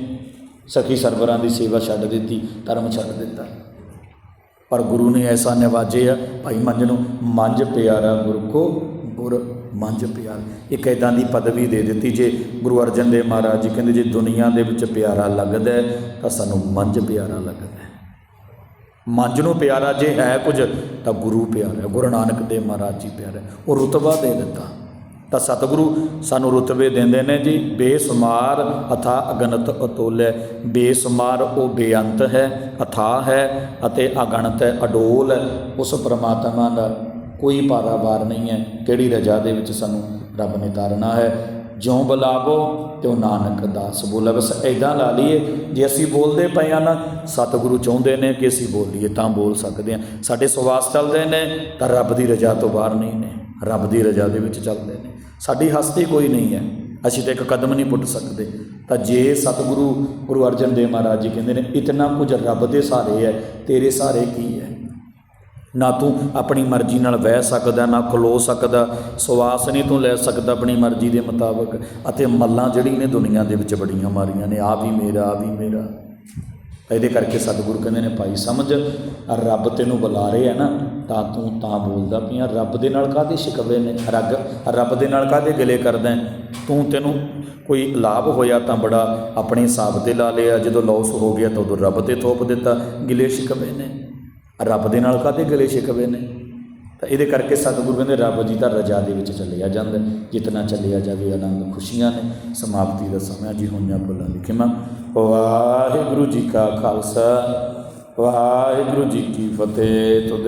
ਸਖੀ ਸਰਵਰਾਂ ਦੀ ਸੇਵਾ ਛੱਡ ਦਿੱਤੀ, ਧਰਮ ਛੱਡ ਦਿੱਤਾ। ਪਰ ਗੁਰੂ ਨੇ ਐਸਾ ਨਿਵਾਜਿਆ, ਭਾਈ ਮੰਜ ਨੂੰ ਮੰਜ ਪਿਆਰਾ ਗੁਰ ਕੋ ਗੁਰ ਮੰਜ ਪਿਆਰ। ਇੱਕ ਇਦਾਂ ਦੀ ਪਦਵੀ ਦੇ ਦਿੱਤੀ ਜੇ ਗੁਰੂ ਅਰਜਨ ਦੇਵ ਮਹਾਰਾਜ ਜੀ ਕਹਿੰਦੇ ਜੇ ਦੁਨੀਆ ਦੇ ਵਿੱਚ ਪਿਆਰਾ ਲੱਗਦਾ ਤਾਂ ਸਾਨੂੰ ਮੰਜ ਪਿਆਰਾ ਲੱਗਦਾ ਮੰਜ ਨੂੰ ਪਿਆਰਾ ਜੇ ਹੈ ਕੁਝ ਤਾਂ ਗੁਰੂ ਪਿਆਰਾ ਹੈ, ਗੁਰੂ ਨਾਨਕ ਦੇਵ ਮਹਾਰਾਜ ਜੀ ਪਿਆਰਾ ਹੈ। ਉਹ ਰੁਤਬਾ ਦੇ ਦਿੱਤਾ। ਤਾਂ ਸਤਿਗੁਰੂ ਸਾਨੂੰ ਰੁਤਬੇ ਦਿੰਦੇ ਨੇ ਜੀ ਬੇਸੁਮਾਰ ਅਥਾ ਅਗਣਤ ਅਤੁੱਲ। ਹੈ ਬੇਸੁਮਾਰ ਉਹ ਬੇਅੰਤ ਹੈ ਅਥਾ ਹੈ ਅਤੇ ਅਗਣਤ ਅਡੋਲ ਹੈ। ਉਸ ਪ੍ਰਮਾਤਮਾ ਦਾ ਕੋਈ ਪਾਰਾਵਾਰ ਨਹੀਂ ਹੈ। ਕਿਹੜੀ ਰਜਾ ਦੇ ਵਿੱਚ ਸਾਨੂੰ ਰੱਬ ਨੇ ਤਾਰਨਾ ਹੈ? ਜਿਉਂ ਬੁਲਾਵੋ ਤਿਉ ਨਾਨਕ ਦਾਸ ਬੋਲੇ। ਬਸ ਐਦਾਂ ਲਾ ਲਈਏ, ਜੇ ਅਸੀਂ ਬੋਲਦੇ ਪਏ ਆ ਨਾ, ਸਤਿਗੁਰੂ ਚਾਹੁੰਦੇ ਨੇ ਕਿ ਅਸੀਂ ਬੋਲੀਏ, ਤਾਂ ਬੋਲ ਸਕਦੇ ਆ ਸਾਡੇ ਸਵਾਸ ਚੱਲਦੇ ਨੇ, ਤਾਂ ਰੱਬ ਦੀ ਰਜਾ ਤੋਂ ਬਾਹਰ ਨਹੀਂ ਨੇ। ਰੱਬ ਦੀ ਰਜਾ ਦੇ ਵਿੱਚ ਚੱਲਦੇ ਨੇ। ਸਾਡੀ ਹਸਤੀ ਕੋਈ ਨਹੀਂ ਹੈ। ਅਸੀਂ ਤਾਂ ਇੱਕ ਕਦਮ ਨਹੀਂ ਪੁੱਟ ਸਕਦੇ। ਤਾਂ ਜੇ ਸਤਿਗੁਰੂ ਗੁਰੂ ਅਰਜਨ ਦੇਵ ਮਹਾਰਾਜ ਜੀ ਕਹਿੰਦੇ ਨੇ, ਇਤਨਾ ਕੁਝ ਰੱਬ ਦੇ ਸਹਾਰੇ ਹੈ, ਤੇਰੇ ਸਹਾਰੇ ਕੀ ਹੈ? ਨਾ ਤੂੰ ਆਪਣੀ ਮਰਜ਼ੀ ਨਾਲ ਵਹਿ ਸਕਦਾ, ਨਾ ਖਲੋ ਸਕਦਾ, ਸਵਾਸ ਨਹੀਂ ਤੂੰ ਲੈ ਸਕਦਾ ਆਪਣੀ ਮਰਜ਼ੀ ਦੇ ਮੁਤਾਬਕ। ਅਤੇ ਮੱਲਾਂ ਜਿਹੜੀ ਨੇ ਦੁਨੀਆ ਦੇ ਵਿੱਚ ਬੜੀਆਂ ਮਾਰੀਆਂ ਨੇ ਆ ਵੀ ਮੇਰਾ ਆ ਵੀ ਮੇਰਾ। ਇਹਦੇ ਕਰਕੇ ਸਤਿਗੁਰੂ ਕਹਿੰਦੇ ਨੇ, ਭਾਈ ਸਮਝ, ਰੱਬ ਤੈਨੂੰ ਬੁਲਾ ਰਿਹਾ ਨਾ, ਤਾਂ ਤੂੰ ਤਾਂ ਬੋਲਦਾ ਪਿਆ ਰੱਬ ਦੇ ਨਾਲ ਕਾਹਦੇ ਸ਼ਿਕਵੇ ਨੇ? ਰੱਗ, ਰੱਬ ਦੇ ਨਾਲ ਕਾਹਦੇ ਗਿਲੇ ਕਰਦਾ ਤੂੰ ਤੈਨੂੰ ਕੋਈ ਲਾਭ ਹੋਇਆ ਤਾਂ ਬੜਾ ਆਪਣੇ ਹਿਸਾਬ ਤੇ ਲਾ ਲਿਆ। ਜਦੋਂ ਲਾਸ ਹੋ ਗਿਆ ਤਾਂ ਉਦੋਂ ਰੱਬ ਤੇ ਥੋਪ ਦਿੱਤਾ। ਗਿਲੇ ਸ਼ਿਕਵੇ ਨੇ। ਰੱਬ ਦੇ ਨਾਲ ਕਾਹਦੇ ਗਿਲੇ ਸ਼ਿਕਵੇ ਨੇ? ਤਾਂ ਇਹਦੇ ਕਰਕੇ ਸਤਿਗੁਰੂ ਕਹਿੰਦੇ, ਰੱਬ ਜੀ ਤਾਂ ਰਜਾ ਦੇ ਵਿੱਚ ਚੱਲਿਆ ਜਾਂਦਾ ਹੈ। ਜਿਤਨਾ ਚੱਲਿਆ ਜਾਵੇ, ਆਨੰਦ ਖੁਸ਼ੀਆਂ ਨੇ। ਸਮਾਪਤੀ ਦਾ ਸਮਾਂ ਜੀ ਹੋਈਆਂ ਭੁੱਲਾਂ ਦੀ ਖਿਮਾ। ਵਾਹਿਗੁਰੂ ਜੀ ਕਾ ਖਾਲਸਾ, ਵਾਹਿਗੁਰੂ ਜੀ ਕੀ ਫਤਿਹ। ਤੁਧ